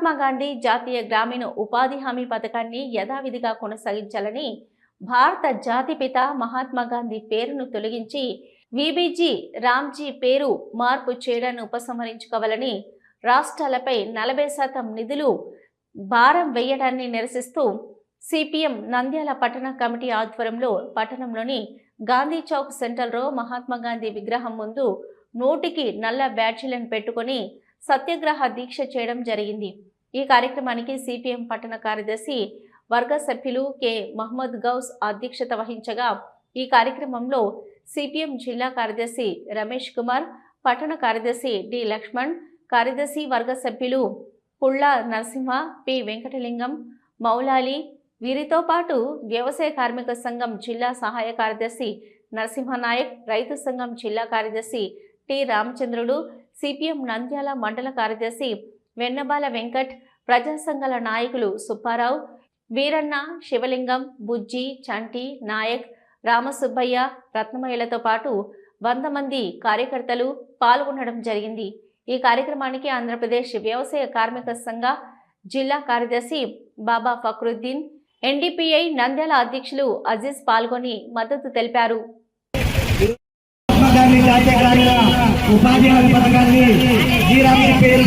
మహాత్మా గాంధీ జాతీయ గ్రామీణ ఉపాధి హామీ పథకాన్ని యథావిధిగా కొనసాగించాలని భారత జాతిపిత మహాత్మా గాంధీ పేరును తొలగించి విబిజీ రామ్జీ పేరు మార్పు చేయడాన్ని ఉపసంహరించుకోవాలని రాష్ట్రాలపై నలభై శాతం నిధులు భారం వేయడాన్ని నిరసిస్తూ సిపిఎం నంద్యాల పట్టణ కమిటీ ఆధ్వర్యంలో పట్టణంలోని గాంధీ చౌక్ సెంటర్లో మహాత్మా గాంధీ విగ్రహం ముందు నోటికి నల్ల బ్యాడ్జీలను పెట్టుకొని సత్యాగ్రహ దీక్ష చేయడం జరిగింది. ఈ కార్యక్రమానికి సిపిఎం పట్టణ కార్యదర్శి వర్గ సభ్యులు కె. మహమ్మద్ గౌస్ అధ్యక్షత వహించగా ఈ కార్యక్రమంలో సిపిఎం జిల్లా కార్యదర్శి రమేష్ కుమార్ పట్టణ కార్యదర్శి డి. లక్ష్మణ్ కార్యదర్శి వర్గ సభ్యులు పుళ్ళ నరసింహ పి. వెంకటలింగం మౌలాలి. వీరితో పాటు వ్యవసాయ కార్మిక సంఘం జిల్లా సహాయ కార్యదర్శి నరసింహనాయక్ రైతు సంఘం జిల్లా కార్యదర్శి టి. రామచంద్రుడు సిపిఎం నంద్యాల మండల కార్యదర్శి వెన్నబాల వెంకట్ ప్రజా సంఘాల నాయకులు సుబ్బారావు వీరన్న శివలింగం బుజ్జి చంటి నాయక్ రామసుబ్బయ్య రత్నమయ్యలతో పాటు వంద మంది కార్యకర్తలు పాల్గొనడం జరిగింది. ఈ కార్యక్రమానికి ఆంధ్రప్రదేశ్ వ్యవసాయ కార్మిక సంఘ జిల్లా కార్యదర్శి బాబా ఫక్రుద్దీన్ ఎన్డీపీఐ నంద్యాల అధ్యక్షులు అజీజ్ పాల్గొని మద్దతు తెలిపారు. ఉపాధి హామీ పథకాన్ని పేరు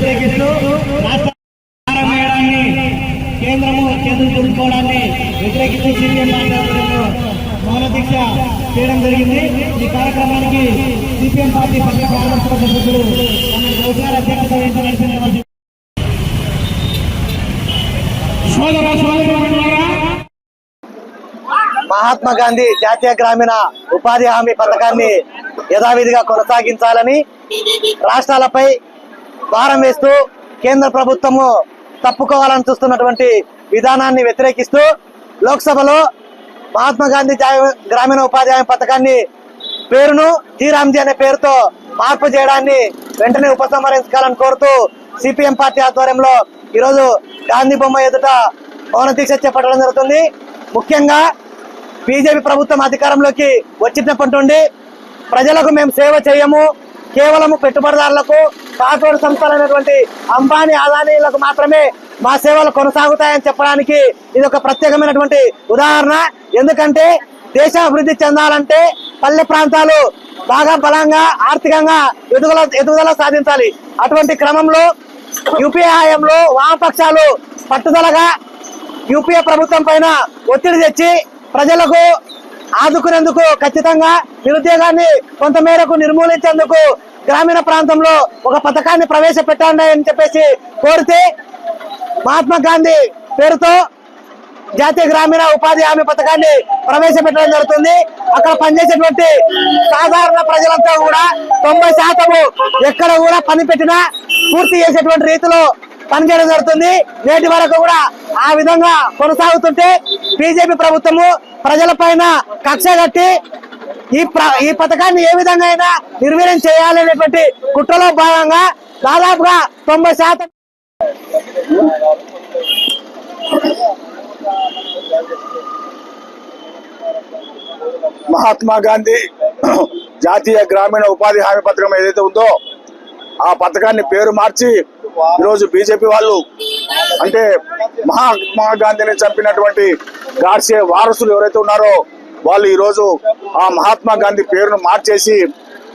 వ్యతిరేకిస్తూ రాష్ట్ర వేయడాన్ని కేంద్రము కేంద్రం దులుపుకోవడాన్ని వ్యతిరేకిస్తూ సీపీఎం పార్టీ ఆధ్వర్యంలో మౌన దీక్ష చేయడం జరిగింది. ఈ కార్యక్రమానికి సిపిఎం పార్టీ పక్ష కార్యదర్శుల సభ్యులు తమ అధ్యక్షత వహించవలసిన మహాత్మా గాంధీ జాతీయ గ్రామీణ ఉపాధి హామీ పథకాన్ని యథావిధిగా కొనసాగించాలని రాష్ట్రాలపై భారం వేస్తూ కేంద్ర ప్రభుత్వము తప్పుకోవాలని చూస్తున్నటువంటి విధానాన్ని వ్యతిరేకిస్తూ లోక్సభలో మహాత్మా గాంధీ జా- గ్రామీణ ఉపాధి హామీ పథకాన్ని పేరును జీరామ్జీ అనే పేరుతో మార్పు చేయడాన్ని వెంటనే ఉపసంహరించాలని కోరుతూ సిపిఎం పార్టీ ఆధ్వర్యంలో ఈరోజు గాంధీ బొమ్మ ఎదుట మౌన దీక్ష చేపట్టడం జరుగుతుంది. ముఖ్యంగా బీజేపీ ప్రభుత్వం అధికారంలోకి వచ్చినప్పటి నుండి ప్రజలకు మేము సేవ చేయము. కేవలము పెట్టుబడిదారులకు కార్పొరేట్ సంస్థలైనటువంటి అంబానీ అదానీలకు మాత్రమే మా సేవలు కొనసాగుతాయని చెప్పడానికి ఇది ఒక ప్రత్యేకమైనటువంటి ఉదాహరణ. ఎందుకంటే దేశాభివృద్ధి చెందాలంటే పల్లె ప్రాంతాలు బాగా బలంగా ఆర్థికంగా ఎదుగుదల ఎదుగుదల సాధించాలి. అటువంటి క్రమంలో యూపీఏ హయాంలో వామపక్షాలు పట్టుదలగా యూపీఏ ప్రభుత్వం పైన ఒత్తిడి తెచ్చి ప్రజలకు ఆదుకునేందుకు ఖచ్చితంగా నిరుద్యోగాన్ని కొంతమేరకు నిర్మూలించేందుకు గ్రామీణ ప్రాంతంలో ఒక పథకాన్ని ప్రవేశపెట్టండి అని చెప్పేసి కోరితే మహాత్మా గాంధీ పేరుతో జాతీయ గ్రామీణ ఉపాధి హామీ పథకాన్ని ప్రవేశపెట్టడం జరుగుతుంది. అక్కడ పనిచేసేటువంటి సాధారణ ప్రజలంతా కూడా తొంభై శాతము ఎక్కడ కూడా పని పెట్టినా పూర్తి చేసేటువంటి రీతిలో పనిచేయడం జరుగుతుంది. నేటి వరకు కూడా ఆ విధంగా కొనసాగుతుంటే బీజేపీ ప్రభుత్వము ప్రజల పైన కక్ష కట్టి ఈ ఈ పథకాన్ని ఏ విధంగా అయినా నిర్వీర్యం చేయాలనేటువంటి కుట్రలో భాగంగా దాదాపుగా తొంభై శాతం మహాత్మా గాంధీ జాతీయ గ్రామీణ ఉపాధి హామీ పథకం ఏదైతే ఉందో ఆ పథకాన్ని పేరు మార్చి ఈరోజు బీజేపీ వాళ్ళు అంటే మహాత్మా గాంధీని చంపినటువంటి గాడ్సే వారసులు ఎవరైతే ఉన్నారో వాళ్ళు ఈరోజు ఆ మహాత్మా గాంధీ పేరును మార్చేసి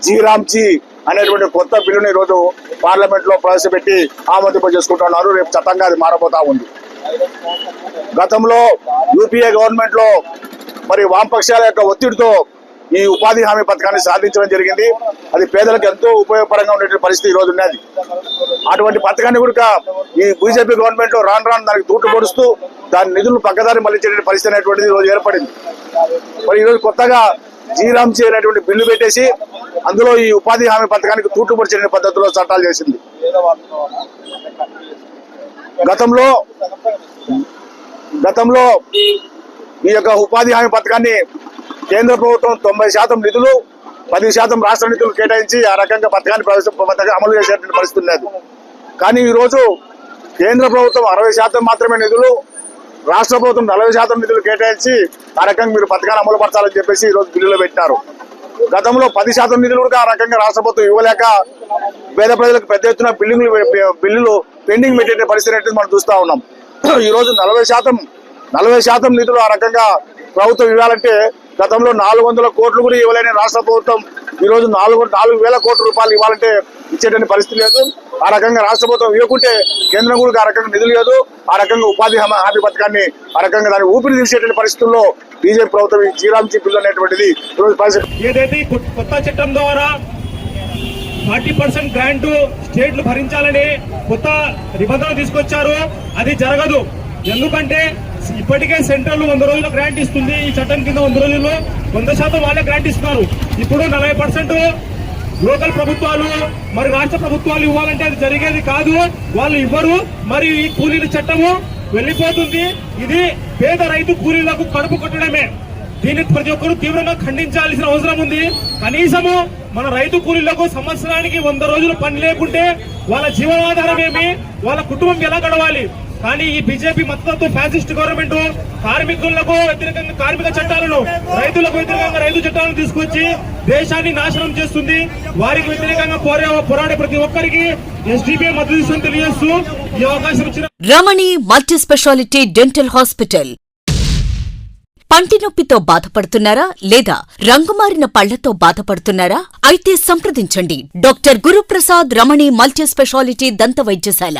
జీరామ్జీ అనేటువంటి కొత్త బిల్లుని ఈరోజు పార్లమెంట్లో ప్రవేశపెట్టి ఆమోదింప చేసుకుంటున్నారు. రేపు చట్టంగా అది మారబోతా ఉంది. గతంలో యూపీఏ గవర్నమెంట్లో మరి వామపక్షాల యొక్క ఒత్తిడితో ఈ ఉపాధి హామీ పథకాన్ని సాధించడం జరిగింది. అది పేదలకు ఎంతో ఉపయోగకరంగా ఉండేటువంటి పరిస్థితి ఈ రోజు ఉన్నది. అటువంటి పథకాన్ని కూడా ఈ బీజేపీ గవర్నమెంట్లో రాను రాను దానికి తూట్లు పొడుస్తూ దాని నిధులు పక్కదారి మళ్ళించేటువంటి పరిస్థితి అనేటువంటిది ఈరోజు రోజు ఏర్పడింది. మరి ఈరోజు కొత్తగా జీరాంసీ అనేటువంటి బిల్లు పెట్టేసి అందులో ఈ ఉపాధి హామీ పథకానికి తూట్లు పొడిచే పద్ధతిలో చట్టాలు చేసింది. గతంలో గతంలో ఈ యొక్క ఉపాధి హామీ పథకాన్ని కేంద్ర ప్రభుత్వం తొంభై శాతం నిధులు పది శాతం రాష్ట్ర నిధులు కేటాయించి ఆ రకంగా పథకాన్ని అమలు చేసేటువంటి పరిస్థితి లేదు. కానీ ఈరోజు కేంద్ర ప్రభుత్వం అరవై శాతం మాత్రమే నిధులు రాష్ట్ర ప్రభుత్వం నలభై శాతం నిధులు కేటాయించి ఆ రకంగా మీరు పథకాన్ని అమలు పరచాలని చెప్పేసి ఈరోజు బిల్లులో పెట్టారు గతంలో పది శాతం నిధులు కూడా ఆ రకంగా రాష్ట్ర ప్రభుత్వం ఇవ్వలేక పేద ప్రజలకు పెద్ద ఎత్తున బిల్డింగ్లు బిల్లులు పెండింగ్ పెట్టే పరిస్థితి అనేది మనం చూస్తూ ఉన్నాం. ఈ రోజు నలభై శాతం నలభై శాతం నిధులు ఆ రకంగా ప్రభుత్వం ఇవ్వాలంటే గతంలో నాలుగు వందల కోట్లు కూడా ఇవ్వలేని రాష్ట్ర ప్రభుత్వం ఈరోజు నాలుగు నాలుగు వేల కోట్ల రూపాయలు ఇవ్వాలంటే ఇచ్చేటువంటి పరిస్థితి లేదు. ఆ రకంగా రాష్ట్ర ప్రభుత్వం ఇవ్వకుంటే కేంద్రం కూడా ఆ రకంగా నిధులు లేదు ఆ రకంగా ఉపాధి హామీ హామీ పథకాన్ని ఆ రకంగా దాన్ని ఊపిరి తీసేటువంటి పరిస్థితుల్లో బీజేపీ ప్రభుత్వం జీరాంచి జీరాంజీ బిల్లు అనేటువంటిది ఈ రోజు పరిస్థితి. ఏదైతే కొత్త- కొత్త చట్టం ద్వారా ఫార్టీ పర్సెంట్ గ్రాంట్ స్టేట్లు భరించాలని కొత్త నిబంధనలు తీసుకొచ్చారు అది జరగదు. ఎందుకంటే ఇప్పటికే సెంట్రల్ వంద రోజుల గ్రాంట్ ఇస్తుంది. ఈ చట్టం కింద వంద రోజుల్లో వంద శాతం వాళ్ళే గ్రాంట్ ఇస్తున్నారు. ఇప్పుడు నలభై పర్సెంట్ లోకల్ ప్రభుత్వాలు మరి రాష్ట్ర ప్రభుత్వాలు ఇవ్వాలంటే అది జరిగేది కాదు. వాళ్ళు ఇవ్వరు. మరి ఈ కూలీల చట్టము వెళ్ళిపోతుంది. ఇది పేద రైతు కూలీలకు కడుపు కొట్టడమే. దీన్ని ప్రతి ఒక్కరూ తీవ్రంగా ఖండించాల్సిన అవసరం ఉంది. కనీసము మన రైతు కూలీలకు సంవత్సరానికి వంద రోజులు పని లేకుంటే వాళ్ళ జీవనాధారం ఏమి? వాళ్ళ కుటుంబం ఎలా గడవాలి? కానీ ఈ బీజేపీ మద్దతు ఫ్యాసిస్ట్ గవర్నమెంట్ కార్మికులకు వ్యతిరేకంగా కార్మిక చట్టాలను రైతులకు వ్యతిరేకంగా రైతు చట్టాలను తీసుకొచ్చి దేశాన్ని నాశనం చేస్తుంది. వారికి వ్యతిరేకంగా పోరా పోరాడే ప్రతి ఒక్కరికి ఎస్డిపి మద్దతు ఇస్తుందని తెలియజేస్తూ ఈ అవకాశం ఇచ్చిన Ramani multi speciality dental hospital. పంటి నొప్పితో బాధపడుతున్నారా లేదా రంగుమారిన పళ్ళతో బాధపడుతున్నారా? అయితే సంప్రదించండి. Doctor Guruprasad Ramani multi speciality దంత వైద్యశాల.